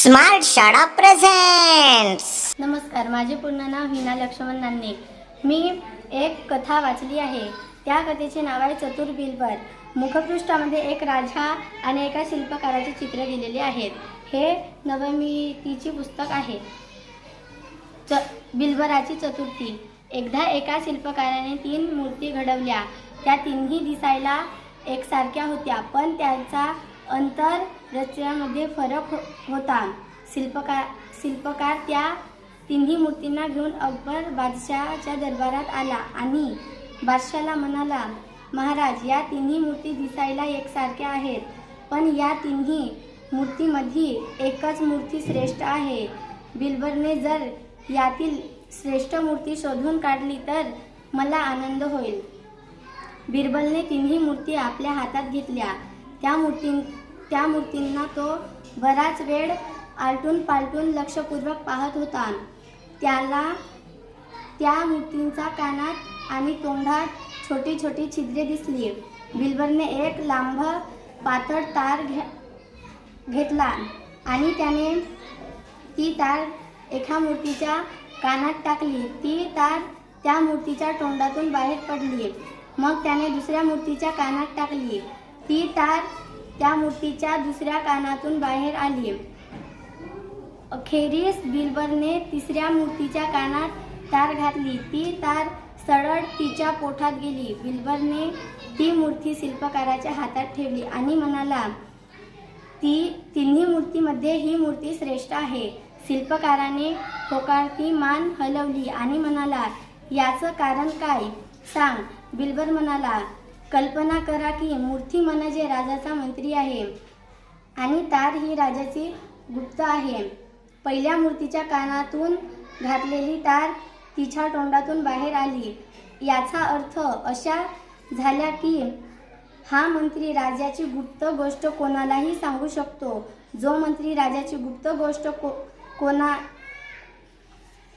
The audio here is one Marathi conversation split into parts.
स्मार्ट शाळा प्रेझेंट्स नमस्कार माझे पूर्ण नाव हिना लक्ष्मण नान्ने मी एक कथा वाचली आहे. त्या कथेचे नाव आहे चतुर बिलबर मुखपृष्ठामध्ये एक राजा आणि एका शिल्पकाराचे चित्र दिलेले आहेत. हे नवमितीचे पुस्तक आहे. च बिलबराची चतुर्थी. एकदा एका शिल्पकाराने तीन मूर्ती घडवल्या. त्या तिन्ही दिसायला एकसारख्या होत्या पण त्यांचा अंतर रचनेमध्ये फरक हो होता. शिल्पकार शिल्पकार त्या तिन्ही मूर्तींना घेऊन अकबर बादशहाच्या दरबारात आला आणि बादशाला म्हणाला महाराज या तिन्ही मूर्ती दिसायला एकसारख्या आहेत पण या तिन्ही मूर्तीमध्ये एकच मूर्ती श्रेष्ठ आहे. बिलबरने जर यातील श्रेष्ठ मूर्ती शोधून काढली तर मला आनंद होईल. बिरबलने तिन्ही मूर्ती आपल्या हातात घेतल्या. त्या मूर्ती त्या मूर्तींना तो बराच वेळ आलटून पालटून लक्षपूर्वक पाहत होता. त्याला त्या मूर्तींचा कानात आणि तोंडात छोटी छोटी छिद्रे दिसली. बिलबरने एक लांब पातळ तार घे घेतला आणि त्याने ती तार एका मूर्तीच्या कानात टाकली. ती तार त्या मूर्तीच्या तोंडातून बाहेर पडली. मग त्याने दुसऱ्या मूर्तीच्या कानात टाकली. ती तार त्या मूर्तीच्या दुसऱ्या कानातून बाहेर आली. अखेरीस बिलबरने तिसऱ्या मूर्तीच्या कानात तार घातली. ती तार सरळ तिच्या पोठात गेली. बिलबरने ती मूर्ती शिल्पकाराच्या हातात ठेवली आणि म्हणाला ती तिन्ही मूर्तीमध्ये ही मूर्ती श्रेष्ठ आहे. शिल्पकाराने होकारती मान हलवली आणि म्हणाला याचं कारण काय? सांग. बिलबर म्हणाला कल्पना करा की मूर्ती म्हणजे राजाचा मंत्री आहे आणि तार ही राजाची गुप्त आहे. पहिल्या मूर्तीच्या कानातून घातलेली तार तिच्या तोंडातून बाहेर आली. याचा अर्थ अशा झाल्या की हा मंत्री राजाची गुप्त गोष्ट कोणालाही सांगू शकतो. जो मंत्री राजाची गुप्त गोष्ट को कोणा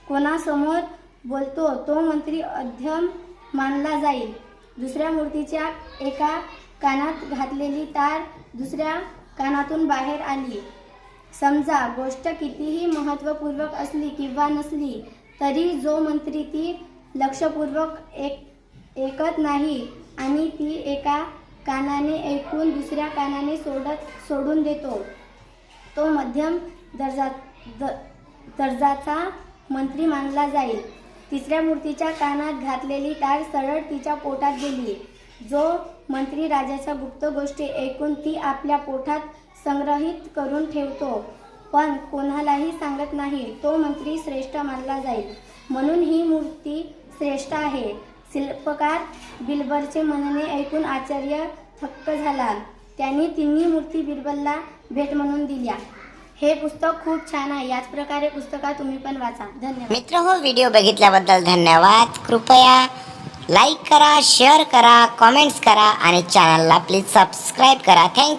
कोणासमोर बोलतो तो मंत्री अध्यम मानला जाईल. दुसऱ्या मूर्तीच्या एका कानात घातलेली तार दुसऱ्या कानातून बाहेर आली. समजा गोष्ट कितीही महत्त्वपूर्वक असली किंवा नसली तरी जो मंत्री ती लक्षपूर्वक एक ऐकत नाही आणि ती एका कानाने ऐकून दुसऱ्या कानाने सोडत सोडून देतो. तो मध्यम दर्जा द दर्जाचा मंत्री मानला जाईल. तिसऱ्या मूर्तीच्या कानात घातलेली तार सरळ तिच्या पोटात गेली. जो मंत्री राजाच्या गुप्त गोष्टी ऐकून ती आपल्या पोटात संग्रहित करून ठेवतो पण कोणालाही सांगत नाही तो मंत्री श्रेष्ठ मानला जाईल. म्हणून ही मूर्ती श्रेष्ठ आहे. शिल्पकार बिलबरचे म्हणणे ऐकून आचार्य थक्क झाला. त्यांनी तिन्ही मूर्ती बिरबलला भेट म्हणून दिल्या. हे पुस्तक खूप छान आहे. याच प्रकारे पुस्तका तुम्ही पण वाचा. धन्यवाद. मित्र हो व्हिडिओ बघितल्याबद्दल धन्यवाद. कृपया लाईक करा शेअर करा कमेंट्स करा आणि चॅनलला प्लीज सबस्क्राईब करा. थँक्यू